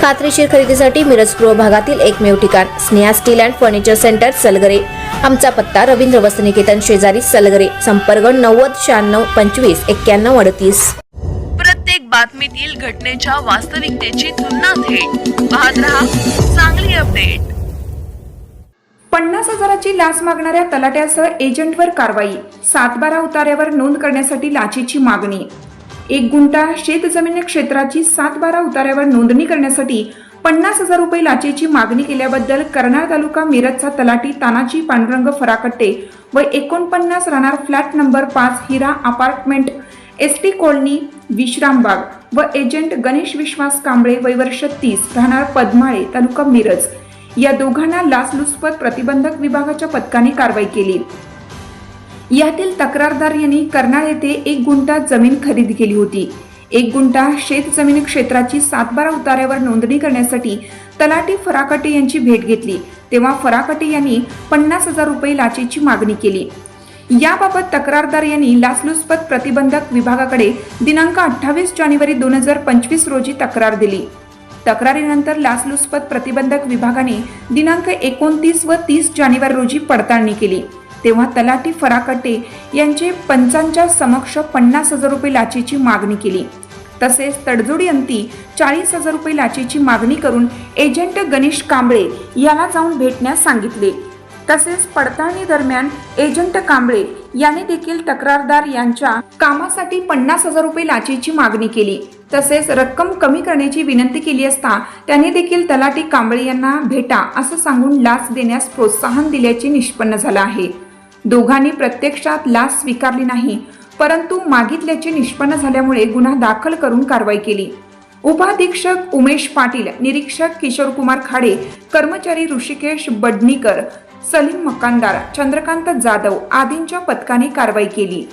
खात्रीशीर खरेदीसाठी मिरज पूर्व भागातील एकमेव ठिकाण Sneha steel and furniture centre Salgare. आमचा पत्ता रवींद्र वसनिकेतन शेजारी सलगरे. संपर्क नव्वद शहाण्णव पंचवीस एक्क्याण्णव अडतीस. प्रत्येक बातमीतील घटनेच्या वास्तविकतेची तुलना थेट. पाहत रहा चांगली अपडेट. पन्नास हजाराची लाच मागणाऱ्या तलाट्यासह एजंटवर कारवाई. सातबारा उतार्यावर नोंद करण्यासाठी लाचेची मागणी. एक गुंठा शेतजमीन क्षेत्राची सातबारा उतार्यावर नोंदणी करण्यासाठी पन्नास हजार रुपये लाचेची मागणी केल्याबद्दल कर्नाळ तालुका मिरजचा तलाठी तानाजी पांडुरंग फराकट्टे व एकोणपन्नास राहणार फ्लॅट नंबर पाच Hira apartment S T colony Vishrambag व एजंट गणेश विश्वास कांबळे वय वर्ष तीस राहणार पद्माळे तालुका मिरज. या दोघांना लाचलुचपत प्रतिबंधक विभागाच्या पथकाने कारवाई केली. यातील तक्रारदार यांनी कर्नाळ येथे एक गुंठा जमीन खरेदी केली होती. एक गुंठा शेत जमीन क्षेत्राची सातबारा उतार्यावर नोंदणी करण्यासाठी तलाठी फराकटे यांची भेट घेतली. तेव्हा फराकटे यांनी पन्नास हजार रुपये लाचेची मागणी केली. याबाबत तक्रारदार यांनी लाचलुचपत प्रतिबंधक विभागाकडे दिनांक अठ्ठावीस जानेवारी दोन हजार पंचवीस रोजी तक्रार दिली. तक्रारीनंतर लाचलुचपत प्रतिबंधक विभागाने दिनांक एकोणतीस व तीस जानेवारी रोजी पडताळणी केली. तेव्हा तलाठी फराकटे यांचे पंचांच्या समक्ष पन्नास हजार रुपये लाचेची मागणी केली. तसेच तडजोडीअंती चाळीस हजार रुपये लाचेची मागणी करून एजंट गणेश कांबळे याला जाऊन भेटण्यास सांगितले. तसेच पडताळणी दरम्यान एजंट कांबळे याने देखील तक्रारदार यांच्या कामासाठी पन्नास हजार रुपये लाचेची मागणी केली. तसेच रक्कम कमी करण्याची विनंती केली असता त्याने देखील तलाठी कांबळे यांना भेटा असं सांगून लाच देण्यास प्रोत्साहन दिल्याचे निष्पन्न झालं आहे. दोघांनी प्रत्यक्षात लाच स्वीकारली नाही परंतु मागितल्याचे निष्पन्न झाल्यामुळे गुन्हा दाखल करून कारवाई केली. उपाधीक्षक उमेश पाटील निरीक्षक किशोर कुमार खाडे कर्मचारी ऋषिकेश बडनीकर सलीम मकानदार चंद्रकांत जाधव आदींच्या पथकाने कारवाई केली.